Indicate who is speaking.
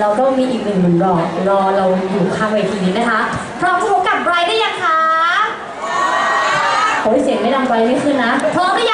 Speaker 1: เราก็มีอีกหนึ่งหนุ่มหอรอเราอยู่ข้างเวทีนี้นะคะ พร้อมจะพบกับไบรท์ได้ยังคะโอ้ยเสียงไม่ดังไบรท์ไม่ขึ้นนะ พร้อมหรืยัง